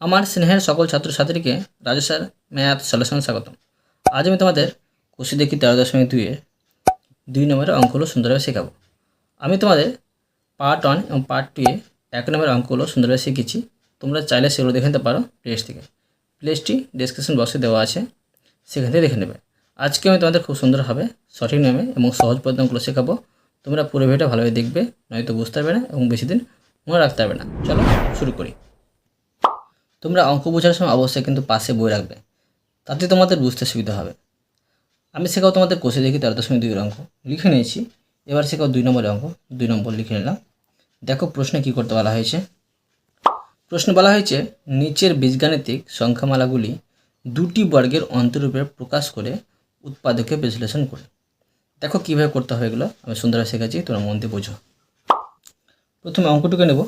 আমার স্নেহের সকল ছাত্রছাত্রীকে রাজু স্যার ম্যাথ সলিউশন স্বাগতম। আজ আমি তোমাদের কুশি দেখি তেরো দশমিক দুইয়ে দুই নম্বরের অঙ্কগুলো সুন্দরভাবে শেখাবো। আমি তোমাদের পার্ট ওয়ান এবং পার্ট টুয়ে এক নম্বরের অঙ্কগুলো সুন্দরভাবে শিখেছি। তোমরা চাইলে সেগুলো দেখে নিতে পারো প্লেস থেকে। প্লেসটি ডিসক্রিপশন বক্সে দেওয়া আছে, সেখান থেকে দেখে নেবে। আজকে আমি তোমাদের খুব সুন্দরভাবে সঠিক নিয়মে এবং সহজ পদ্ধতিগুলো শেখাবো। তোমরা পুরো ভিডিওটা ভালোভাবে দেখবে, নয়তো বুঝতে পারবে না এবং বেশি দিন মনে রাখতে পারবে না। চলো শুরু করি। তোমরা অঙ্ক বোঝার সময় অবশ্যই কিন্তু পাশে বই রাখবে। তাতে তোমাদের বুঝতে সুবিধা হবে। আমি শেখাও তোমাদের কোষে দেখি তেরো দশমিক দুই অঙ্ক। লিখে নিয়েছি। এবার শেখাও দুই নম্বরের অঙ্ক। দুই নম্বর লিখে নিলাম। দেখো প্রশ্নে কী করতে বলা হয়েছে। প্রশ্ন বলা হয়েছে, নিচের বীজগাণিতিক সংখ্যামালাগুলি দুটি বর্গের অন্তরূপে প্রকাশ করে উৎপাদকে বিশ্লেষণ করে। দেখো কীভাবে করতে হয় এগুলো। আমি সুন্দরভাবে শেখাচ্ছি, তোমরা মন দিয়ে বোঝো। প্রথমে অঙ্কটুকু নেব।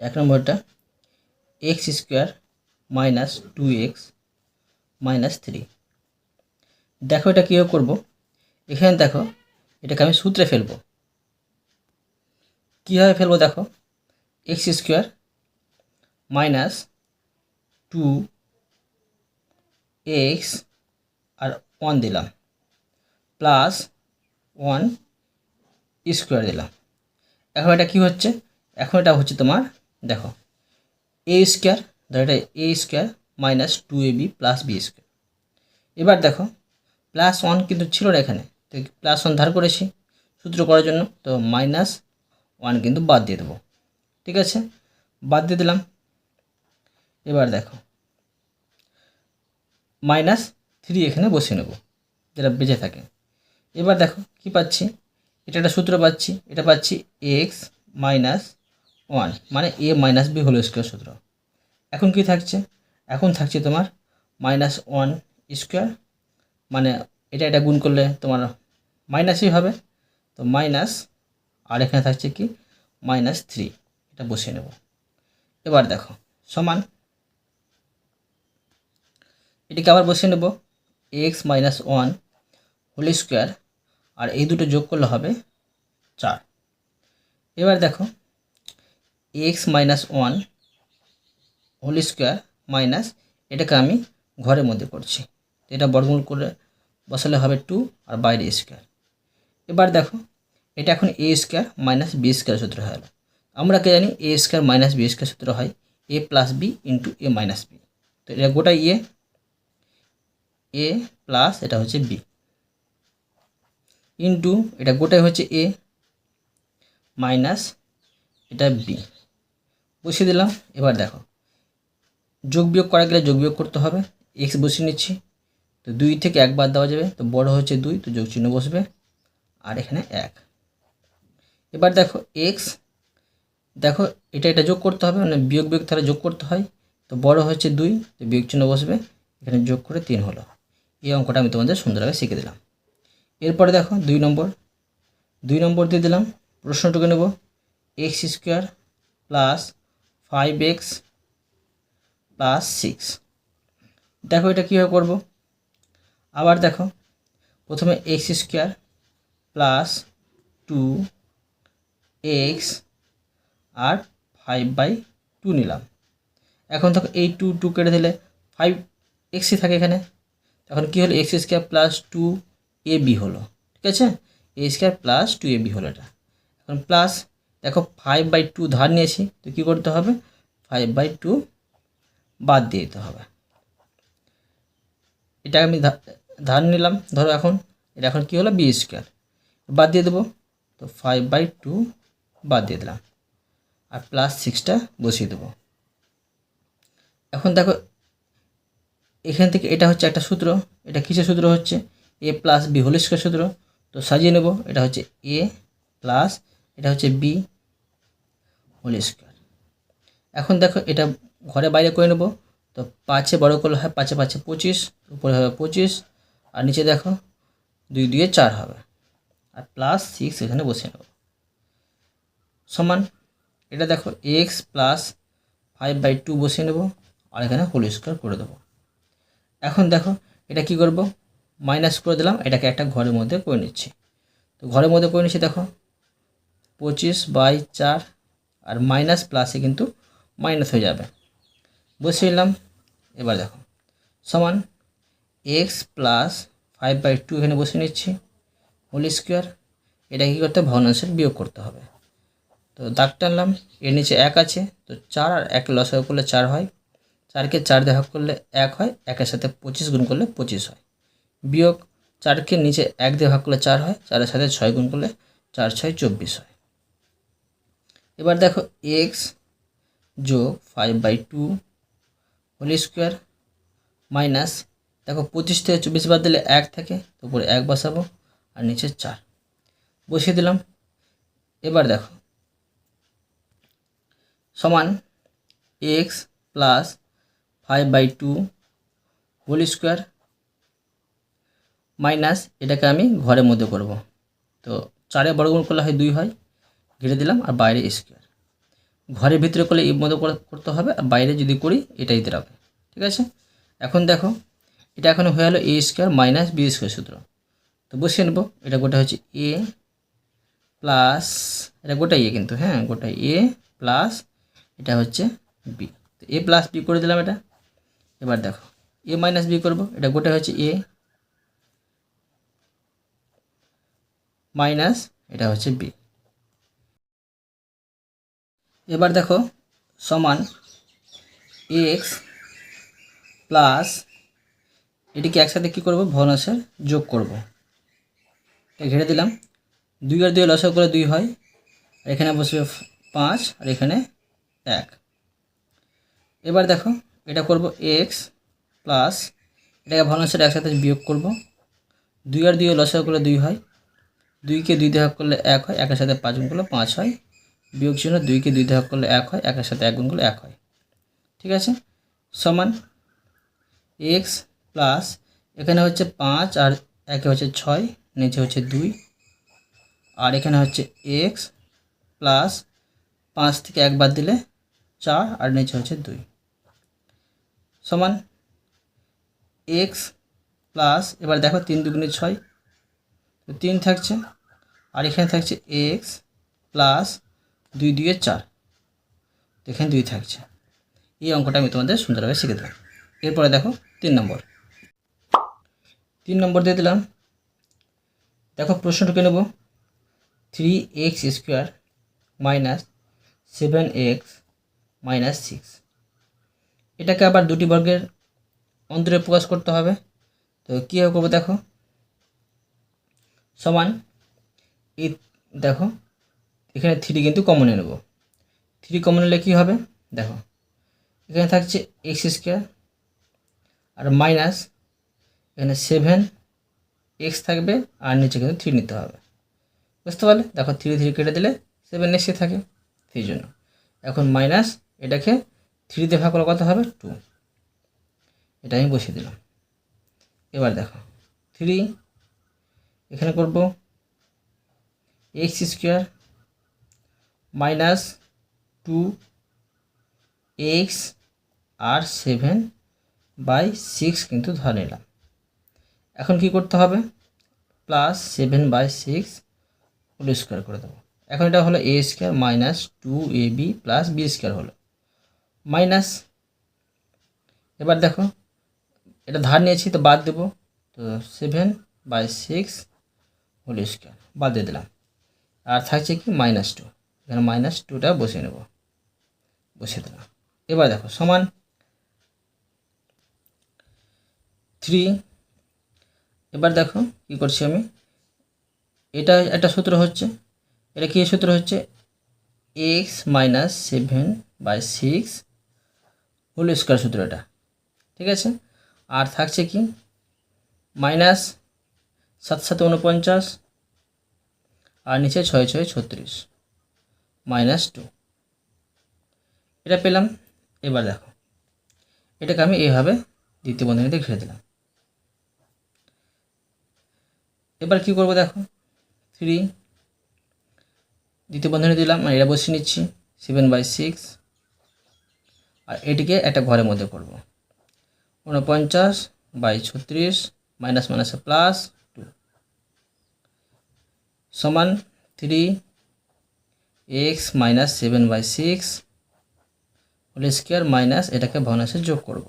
এক নম্বরটা X square minus two X minus three. দেখো এটা কীভাবে করব? এখানে দেখো, এটাকে আমি সূত্রে ফেলব। কীভাবে ফেলব দেখো? X square minus two X আর ওয়ান দিলাম, প্লাস ওয়ান স্কোয়ার দিলাম। এখন এটা কী হচ্ছে? এখন এটা হচ্ছে তোমার, দেখো এ স্কোয়ার ধর এটা A square minus two A B plus B square এবার দেখো প্লাস ওয়ান কিন্তু ছিল না এখানে প্লাস ওয়ান ধার করেছি সূত্র করার জন্য, তো মাইনাস ওয়ান কিন্তু বাদ দিয়ে দেবো, ঠিক আছে? বাদ দিয়ে দিলাম। এবার দেখো মাইনাস থ্রি এখানে বসিয়ে নেব, যেটা বেঁচে থাকে। এবার দেখো, কি পাচ্ছি? এটা একটা সূত্র পাচ্ছি, এটা পাচ্ছি এক্স মাইনাস ওয়ান মানে A minus B whole square সূত্র। এখন কি থাকছে? এখন থাকছে তোমার মাইনাস ওয়ান স্কোয়ার মানে এটা এটা গুণ করলে তোমার মাইনাসই হবে। তো মাইনাস আর এখানে থাকছে কি? মাইনাস থ্রি এটা বসিয়ে নেব। এবার দেখো, সমান। এটিকে আবার বসিয়ে নেব X minus one whole square আর এই দুটো যোগ করলে হবে চার। এবার দেখো X minus one whole square minus এটাকে আমি ঘরের মধ্যে করছি। এটা বর্গমূল করে বসালে হবে টু আর বাইরে স্কোয়ার এবার দেখো, এটা এখন A square minus B square সূত্র হয়ে আমরা কে জানি A square minus B square সূত্র হয়? A plus B into A minus B তো এটা গোটা ইয়ে এ প্লাস এটা হচ্ছে বি ইন্টু এটা গোটাই হচ্ছে এ মাইনাস এটা বি বসিয়ে দিলাম, এবার দেখো। যোগ বিয়োগ করা গেলে যোগ বিয়োগ করতে হবে এক্স বসিয়ে নিচ্ছি, তো দুই থেকে এক বাদ দেওয়া যাবে, তো বড় হচ্ছে দুই, তো যোগ চিহ্ন বসবে, আর এখানে এক। এবার দেখো এক্স দেখো, এটা এটা যোগ করতে হবে মানে বিয়োগ বিয়োগ তাহলে যোগ করতে হয়, তো বড় হচ্ছে দুই, তো বিয়োগ চিহ্ন বসবে, এখানে যোগ করে তিন হলো। এই অঙ্কটা আমি তোমাদের সুন্দরভাবে শিখে দিলাম। এরপরে দেখো, দুই নম্বর দুই নম্বর দিয়ে দিলাম, প্রশ্নটুকু নেব X square plus five X plus six দেখো এটা কীভাবে করব? আবার দেখো, প্রথমে X square plus two X R five by two নিলাম। এখন দেখো, এই টু টু কেটে দিলে ফাইভ এক্সই থাকে এখানে। তখন কী হলো? X square plus two A B হলো, ঠিক আছে? A square plus two A B হলো এটা। এখন প্লাস দেখো ফাইভ বাই টু ধার নিয়েছি, তো কী করতে হবে? ফাইভ বাই টু বাদ দিয়ে দিতে হবে। এটা আমি ধার নিলাম, ধরো এখন, এটা এখন কী হলো? বি স্কোয়ার বাদ দিয়ে দেবো, তো ফাইভ বাই টু বাদ দিয়ে দিলাম। আর প্লাস সিক্সটা বসিয়ে দেবো। এখন দেখো, এখান থেকে এটা হচ্ছে একটা সূত্র, এটা কিসের সূত্র হচ্ছে? A plus B whole square সূত্র। তো সাজিয়ে নেব, এটা হচ্ছে এ প্লাস এটা হচ্ছে বি হোল স্কোয়ার এখন দেখো এটা ঘরে বাইরে করে নেব। তো পাঁচে বড় করলে হয় পাঁচে পাঁচে পঁচিশ, উপরে হবে পঁচিশ, আর নিচে দেখো দুই দুয়ে চার হবে। আর প্লাস সিক্স এখানে বসে নেব। সমান, এটা দেখো X plus five by two বসিয়ে নেব, আর এখানে হোল স্কোয়ার করে দেবো। এখন দেখো এটা কি করব? মাইনাস করে দিলাম, এটাকে একটা ঘরের মধ্যে করে নিচ্ছি। তো ঘরের মধ্যে করে নিচ্ছি, দেখো পঁচিশ বাই চার আর মাইনাস প্লাসে কিন্তু মাইনাস হয়ে যাবে। বসিয়ে নিলাম? এবার দেখো। সমান X plus five by two এখানে বসে নিচ্ছি হোল স্কোয়ার এটা কী করতে ভগ্নাংশের বিয়োগ করতে হবে। তো দাগ টানলাম এর নিচে এক আছে, তো চার আর এক লসাগু করলে চার হয়। চারকে চার ভাগ করলে এক হয়, একের সাথে পঁচিশ গুণ করলে পঁচিশ হয়। বিয়োগ চারকে নিচে এক দিয়ে ভাগ করলে চার হয়, চারের সাথে ছয় গুণ করলে চার, ছয়, চব্বিশ হয়। এবার দেখো এক্স যোগ five by two whole square minus দেখো পঁচিশ থেকে চব্বিশ বাদ দিলে এক থাকে, তো উপরে এক বসাবো, আর নিচে চার। বসিয়ে দিলাম। এবার দেখো, সমান X plus five by two whole square minus এটাকে আমি ঘরের মধ্যে করব। তো চারে বর্গমূল করলে হয় দুই হয়। ঘিরে দিলাম আর বাইরে স্কোয়ার ঘরের ভিতরে করলে এর মতো করে- করতে হবে আর বাইরে যদি করি এটাই দিতে হবে ঠিক আছে? এখন দেখো, এটা এখন হয়ে গেলো A square minus B square সূত্র। তো বসিয়ে নেব, এটা গোটা হচ্ছে এ প্লাস এটা গোটাই এ কিন্তু হ্যাঁ গোটাই এ প্লাস এটা হচ্ছে বি তো এ প্লাস বি করে দিলাম এটা। এবার দেখো এ মাইনাস বি করব, এটা গোটা হচ্ছে এ মাইনাস এটা হচ্ছে বি এবার দেখো, সমান এক্স প্লাস এটিকে একসাথে কী করব? ভগ্নাংশের যোগ করব। ঘেরে দিলাম। দুই আর দুই লসক করে দুই হয়। আর এখানে বসবে পাঁচ, আর এখানে এক। এবার দেখো, এটা করব এক্স প্লাস এটাকে ভগ্নাংশের একসাথে বিয়োগ করব। দুই আর দুই লসক করে দুই হয়। দুইকে দুই ভাগ করলে এক হয়। একের সাথে পাঁচ করলে পাঁচ হয়। বিয়োগ চিহ্ন দুইকে দুই ভাগ করলে এক হয়, একের সাথে এক গুণ করলে এক হয়। ঠিক আছে? সমান এক্স প্লাস এখানে হচ্ছে পাঁচ আর একে হচ্ছে ছয়, নিচে হচ্ছে দুই। আর এখানে হচ্ছে এক্স প্লাস পাঁচ থেকে এক বাদ দিলে চার, আর নিচে হচ্ছে দুই। সমান এক্স প্লাস এবার দেখো তিন দুগুণে ছয়। তিন থাকছে, আর এখানে থাকছে এক্স প্লাস দুই দুইয়ে চার। এখানে দুই থাকছে। এই অঙ্কটা আমি তোমাদের সুন্দরভাবে শিখে দিলাম এরপরে দেখো তিন নম্বর। তিন নম্বর দিয়ে দিলাম। দেখো প্রশ্নটুকু নেব। Three X square minus seven X minus six. এটাকে আবার দুটি বর্গের অন্তরে প্রকাশ করতে হবে। তো কীভাবে করব দেখো? সমান এই, দেখো এখানে থ্রি কিন্তু কমনে নেব। থ্রি কমন নিলে কী হবে? দেখো, এখানে থাকছে এক্স স্কোয়ার আর মাইনাস এখানে সেভেন এক্স থাকবে আর নিচে কিন্তু থ্রি নিতে হবে। বুঝতে পারলে? দেখো থ্রি থ্রি কেটে দিলে সেভেন এক্সে থাকে, সেই জন্য। এখন মাইনাস এটাকে থ্রি দিয়ে ভাগ করা কত হবে? টু এটা আমি বসিয়ে দিলাম। এবার দেখো থ্রি এখানে করব X square minus two X R seven by six কিন্তু ধরে নিলাম। এখন কি করতে হবে? Plus seven by six whole square করে দেবো। এখন এটা হলো A square minus two A B plus B square হলো। মাইনাস এবার দেখো, এটা ধার নিয়েছি তো বাদ দেবো। তো seven by six whole square বাদ দিয়ে দিলাম। আর থাকছে কি মাইনাস টু এখানে মাইনাস টুটা বসিয়ে নেব। বসিয়ে দিলাম। এবার দেখো, সমান থ্রি এবার দেখো, কী করছি আমি? এটা একটা সূত্র হচ্ছে। এটা কী সূত্র হচ্ছে? X minus seven by six whole square সূত্র এটা। ঠিক আছে? আর থাকছে কি? মাইনাস সাত সাত উনপঞ্চাশ, আর নিচে ছয় ছয় ছত্রিশ। Minus two. এটা পেলাম, এবার দেখো। এটাকে আমি এইভাবে দ্বিতীয় বন্ধনীতে ঘিরে দিলাম। এবার কি করব দেখো? থ্রি দ্বিতীয় বন্ধনী দিলাম আর এটা বসিয়ে নিচ্ছি সেভেন বাই সিক্স আর এটিকে একটা ঘরের মধ্যে করব। উনপঞ্চাশ বাই ছত্রিশ মাইনাস মাইনাসে প্লাস টু সমান three X minus seven by six whole square minus এটাকে ভগ্নাংশে যোগ করব।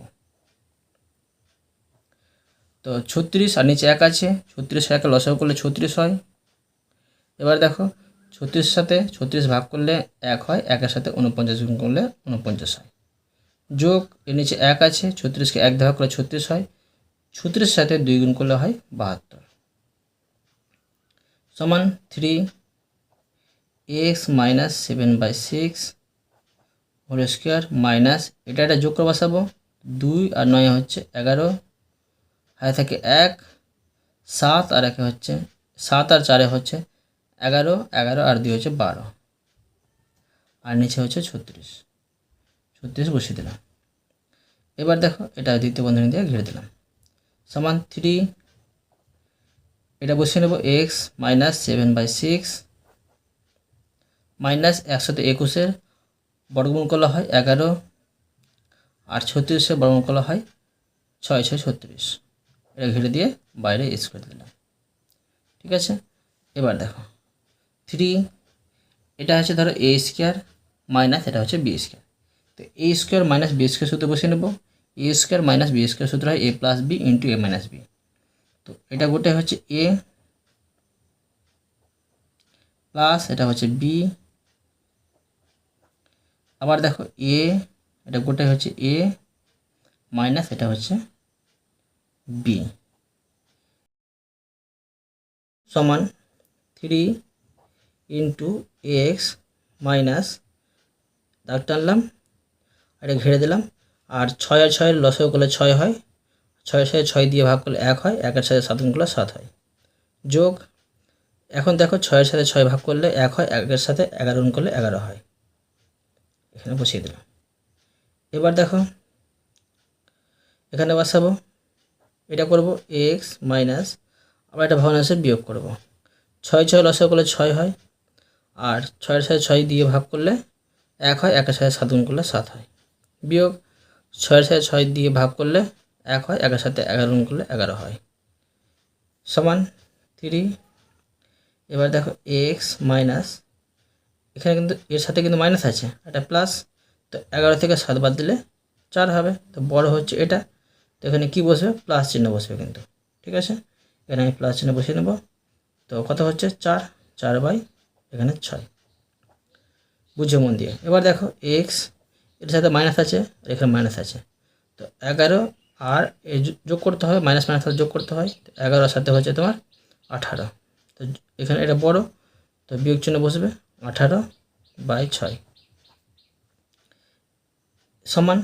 তো ছত্রিশ আর নিচে এক আছে, ছত্রিশ একে লসাগু করলে ছত্রিশ হয়। এবার দেখো ছত্রিশ সাথে ছত্রিশ ভাগ করলে এক হয়, একের সাথে উনপঞ্চাশ গুণ করলে উনপঞ্চাশ হয়। যোগ, এর নিচে এক আছে, ছত্রিশকে এক ভাগ করলে ছত্রিশ হয় ছত্রিশ সাথে দুই গুণ করলে হয় বাহাত্তর। সমান three X minus seven by six whole square minus এটা একটা যোগ করে বসাবো। দুই আর নয় হচ্ছে এগারো। হাতে থাকে এক, সাত আর একে হচ্ছে, সাত আর চারে হচ্ছে এগারো এগারো আর দুই হচ্ছে বারো। আর নিচে হচ্ছে ছত্রিশ। ছত্রিশ বসিয়ে দিলাম। এবার দেখো এটা দ্বিতীয় বন্ধনী দিয়ে ঘিরে দিলাম। সমান থ্রি এটা বসিয়ে নেব X minus seven by six minus একশোতে একুশের বর্গমূল করা হয় এগারো, আর ছত্রিশের বর্গমূল করা হয় ছয় ছয়, ছত্রিশ। এটা ঘিরে দিয়ে বাইরে এস করে দিলাম। ঠিক আছে? এবার দেখো। থ্রি এটা হচ্ছে ধরো এ স্কোয়ার মাইনাস এটা হচ্ছে বি স্কোয়ার তো A square minus B square সূত্রে বসিয়ে নেব। A square minus B square সূত্র হয় A plus B into A minus B তো এটা গোটে হচ্ছে এ প্লাস এটা হচ্ছে বি আবার দেখো এ এটা গোটাই হচ্ছে এ মাইনাস এটা হচ্ছে বি সমান থ্রি ইন্টু এক্স মাইনাস দাগ টানলাম এটা ঘিরে দিলাম, আর ছয় আর ছয়ের লসও করলে ছয় হয় ছয় ছয় ছয় দিয়ে ভাগ করলে এক হয়, একের সাথে সাত করলে সাত হয়। যোগ, এখন দেখো ছয়ের সাথে ছয় ভাগ করলে এক হয়, একের সাথে এগারো গুণ করলে এগারো হয়। এখানে বসিয়ে দিলাম। এবার দেখো, এখানে বসাবো। এটা করব এক্স মাইনাস আবার এটা ভগ্নাংশে বিয়োগ করব। ছয় ছয় লসে করলে ছয় হয়, আর ছয়ের সাথে ছয় দিয়ে ভাগ করলে এক হয়, একের সাথে সাত গুণ করলে সাত হয়। বিয়োগ ছয়ের সাথে ছয় দিয়ে ভাগ করলে এক হয়, একের সাথে এগারো গুণ করলে এগারো হয়। সমান থ্রি এবার দেখো এক্স মাইনাস এখানে কিন্তু এর সাথে কিন্তু মাইনাস আছে। এটা প্লাস তো এগারো থেকে সাত বাদ দিলে চার হবে। তো বড় হচ্ছে এটা। তো এখানে কী বসবে? প্লাস চিহ্ন বসবে কিন্তু। ঠিক আছে? এখানে আমি প্লাস চিহ্ন বসিয়ে নেব। তো কত হচ্ছে? চার। চার বাই এখানে ছয়। বুঝে মন দিয়ে। এবার দেখো এক্সের সাথে মাইনাস আছে, আর এখানে মাইনাস আছে। তো এগারো আর এ যোগ করতে হবে। মাইনাস মাইনাস যোগ করতে হয়। তো এগারোর সাথে হচ্ছে তোমার আঠারো। তো এখানে এটা বড়। তো বিয়োগ চিহ্ন বসবে। আঠারো বাই ছয়। সমান,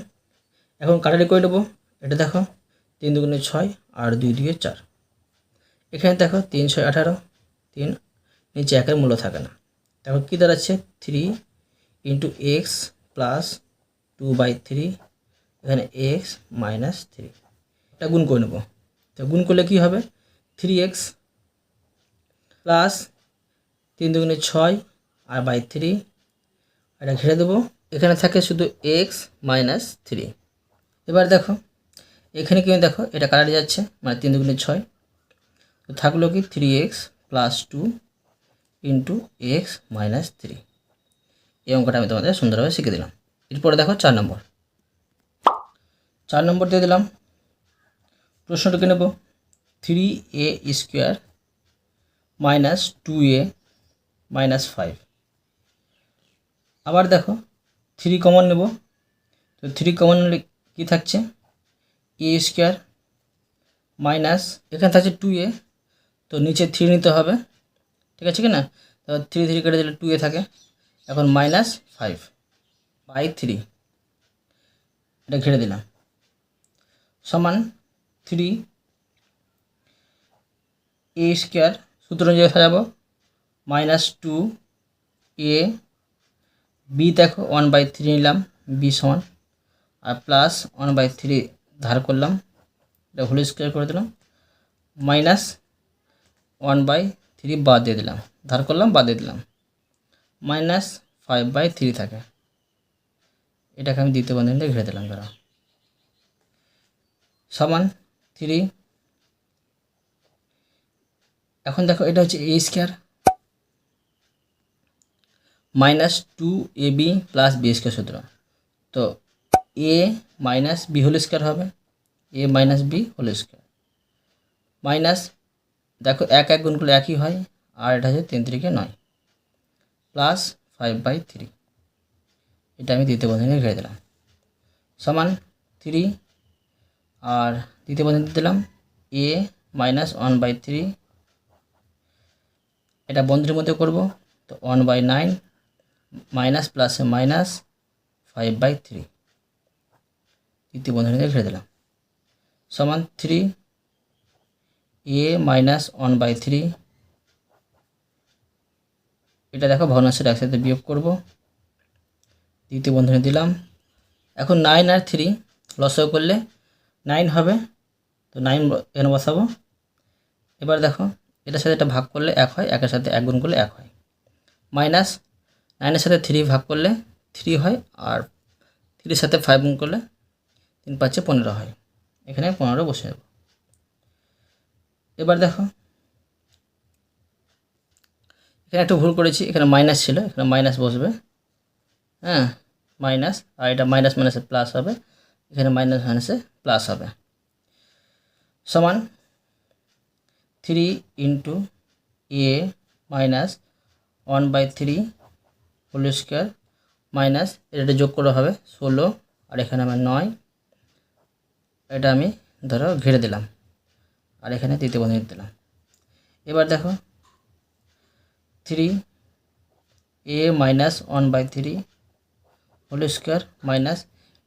এখন কাটারি করে নেব। এটা দেখো, তিন দুগুণে ছয় আর দুই দুয়ে চার। এখানে দেখো, তিন ছয় আঠারো, তিন নিচে একের মূল্য থাকে না। দেখো কী দাঁড়াচ্ছে? Three into X plus two by three, এখানে এক্স মাইনাস থ্রি। এটা গুণ করে নেব। তো গুণ করলে কী হবে? থ্রি এক্স প্লাস তিন দুগুণে ছয় আর বাই থ্রি, এটা ঘিরে দেবো। এখানে থাকে শুধু এক্স মাইনাস থ্রি। এবার দেখো, এখানে কিন্তু দেখো, এটা কাটাতে যাচ্ছে মানে তিন দুগুণে ছয়। তো থাকল কি three X plus two into X minus three. এই অঙ্কটা আমি তোমাদের সুন্দরভাবে শিখে দিলাম। এরপরে দেখো চার নম্বর। চার নম্বর দিয়ে দিলাম। প্রশ্নটাকে নেব। Three A square minus two A minus five. আবার দেখো থ্রি কমন নেব। তো থ্রি কমন নিলে কী থাকছে? এ স্কোয়ার মাইনাস এখানে থাকছে টু এ তো নিচে থ্রি নিতে হবে। ঠিক আছে কি না? তো থ্রি থ্রি কেটে দিলে টু এ থাকে। এখন মাইনাস ফাইভ বাই থ্রি এটা ঘিরে দিলাম। সমান থ্রি এ স্কোয়ার সূত্র অনুযায়ী সাজাবো। মাইনাস টু এ বি দেখো ওয়ান বাই থ্রি নিলাম বি সমান, আর প্লাস ওয়ান বাই থ্রি ধার করলাম, এটা হোল স্কোয়ার করে দিলাম মাইনাস ওয়ান বাই থ্রি বাদ দিয়ে দিলাম, ধার করলাম, বাদ দিয়ে দিলাম মাইনাস ফাইভ বাই থ্রি থাকে, এটাকে আমি দ্বিতীয় বন্ধনীতে ঘিরে দিলাম, ধরো, সমান থ্রি এখন দেখো এটা হচ্ছে A square minus two A B plus B square সূত্র। তো A minus B whole square হবে, A minus B whole square. Minus, দেখো এক এক গুণ করলে একই হয়, আর এটা হচ্ছে তিন তিরিকে নয়, প্লাস ফাইভ বাই থ্রি। এটা আমি দ্বিতীয় বন্ধনী ঘিরে দিলাম। সমান থ্রি, আর দ্বিতীয় বন্ধনী দিলাম A minus one by three. এটা বন্ধনীর মধ্যে করব, তো ওয়ান বাই নাইন মাইনাস প্লাসে মাইনাস ফাইভ বাই থ্রি তৃতীয় বন্ধনীতে ঘিরে দিলাম। সমান three A minus one by three এটা দেখো ভগ্নাংশের একসাথে বিয়োগ করব। দ্বিতীয় বন্ধনী দিলাম। এখন নাইন আর থ্রি লসও করলে নাইন হবে, তো নাইন এখানে বসাবো। এবার দেখো, এটার সাথে এটা ভাগ করলে এক হয়, একের সাথে এক গুণ করলে এক হয়। মাইনাস নাইনের সাথে থ্রি ভাগ করলে থ্রি হয় আর থ্রির সাথে ফাইভ গুণ করলে তিন পাঁচে পনেরো হয়। এখানে পনেরো বসে যাব। এবার দেখো, এখানে একটু ভুল করেছি, এখানে মাইনাস ছিল, এখানে মাইনাস বসবে। হ্যাঁ মাইনাস আর এটা মাইনাস মাইনাসে প্লাস হবে, এখানে মাইনাস মাইনাসে প্লাস হবে। সমান three into A minus one by three whole square minus এটা যোগ করে হবে ষোলো, আর এখানে আমার নয়। এটা আমি ধরো ঘিরে দিলাম, আর এখানে তৃতীয় বন্ধনী দিলাম। এবার দেখো three A minus one by three whole square minus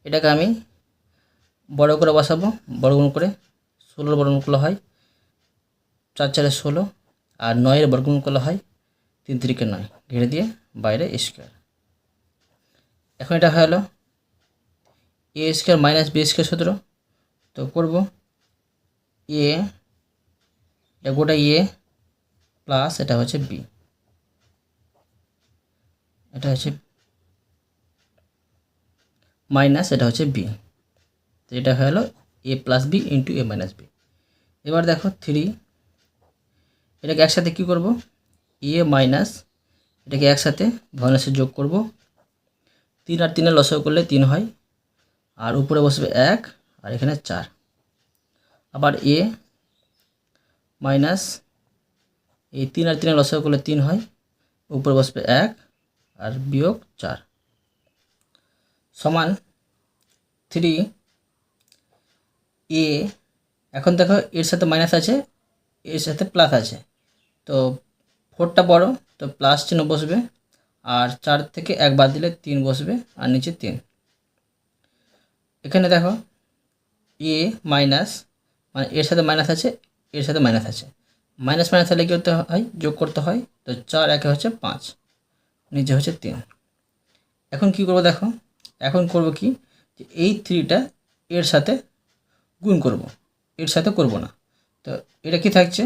এটাকে আমি বড় করে বসাবো, বড় গুণ করে ষোলোর বড় গুণ করলে হয় চার চারে ষোলো, আর নয়ের বর্গমূল করলে হয় তিন তিরিকে নয়। ঘিরে দিয়ে বাইরে স্কোয়ার এখন এটা হলো A square minus B square সূত্র। তো করব এ গোটা এ প্লাস এটা হচ্ছে বি এটা হচ্ছে মাইনাস এটা হচ্ছে বি তো এটা হলো A plus B into A minus B এবার দেখো থ্রি এটাকে একসাথে কী করব? এ মাইনাস এটাকে একসাথে ভগ্নাংশে যোগ করব। তিন আর তিনের লসাগু করলে তিন হয়। আর উপরে বসবে এক, আর এখানে চার। আবার এ মাইনাস এই তিন আর তিনের লসাগু করলে তিন হয়। উপরে বসবে এক, আর বিয়োগ চার। সমান থ্রি এ, এখন দেখো এর সাথে মাইনাস আছে, এর সাথে প্লাস আছে। তো ফোরটা বড়, তো প্লাস চিহ্ন বসবে, আর চার থেকে এক বাদ দিলে তিন বসবে, আর নিচে তিন। এখানে দেখো এ মাইনাস মানে এর সাথে মাইনাস আছে, এর সাথে মাইনাস আছে। মাইনাস মাইনাস হলে কী করতে হয়, যোগ করতে হয়, তো চার একে হচ্ছে পাঁচ, নিচে হচ্ছে তিন। এখন কি করব দেখো, এখন করব কি, যে এই থ্রিটা এর সাথে গুণ করব, এর সাথে করব না। তো এটা কি থাকছে,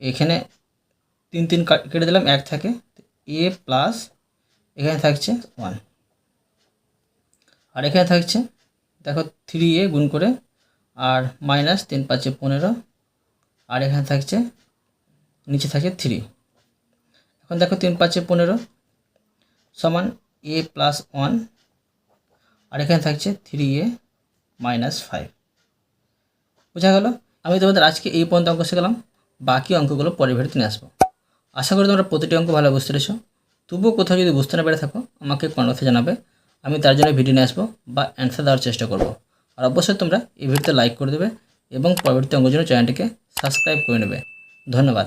এখানে তিন তিন কাট- দিলাম, এক থাকে। এ প্লাস এখানে থাকছে ওয়ান আর এখানে থাকছে, দেখো থ্রি এ গুণ করে, আর মাইনাস তিন পাঁচে পনেরো, আর এখানে থাকছে, নিচে থাকে থ্রি এখন দেখো তিন পাঁচে পনেরো, সমান এ প্লাস ওয়ান আর এখানে থাকছে থ্রি এ মাইনাস ফাইভ বোঝা গেল? আমি তোমাদের আজকে এই পর্যন্ত অঙ্ক শিখলাম, বাকি অঙ্কগুলো পরের ভিডিওতে নিয়ে আসব। আশা করি তোমরা প্রতিটি অঙ্ক ভালো বুঝতে পেরেছ। তবুও কোথাও যদি বুঝতে না পেরে থাকো, আমাকে কমেন্টে জানাবে। আমি তার জন্য ভিডিও নিয়ে আসব বা অ্যান্সার দেওয়ার চেষ্টা করব। আর অবশ্যই তোমরা এই ভিডিওতে লাইক করে দেবে এবং পরবর্তী অঙ্কের জন্য চ্যানেলটিকে সাবস্ক্রাইব করে নেবে। ধন্যবাদ।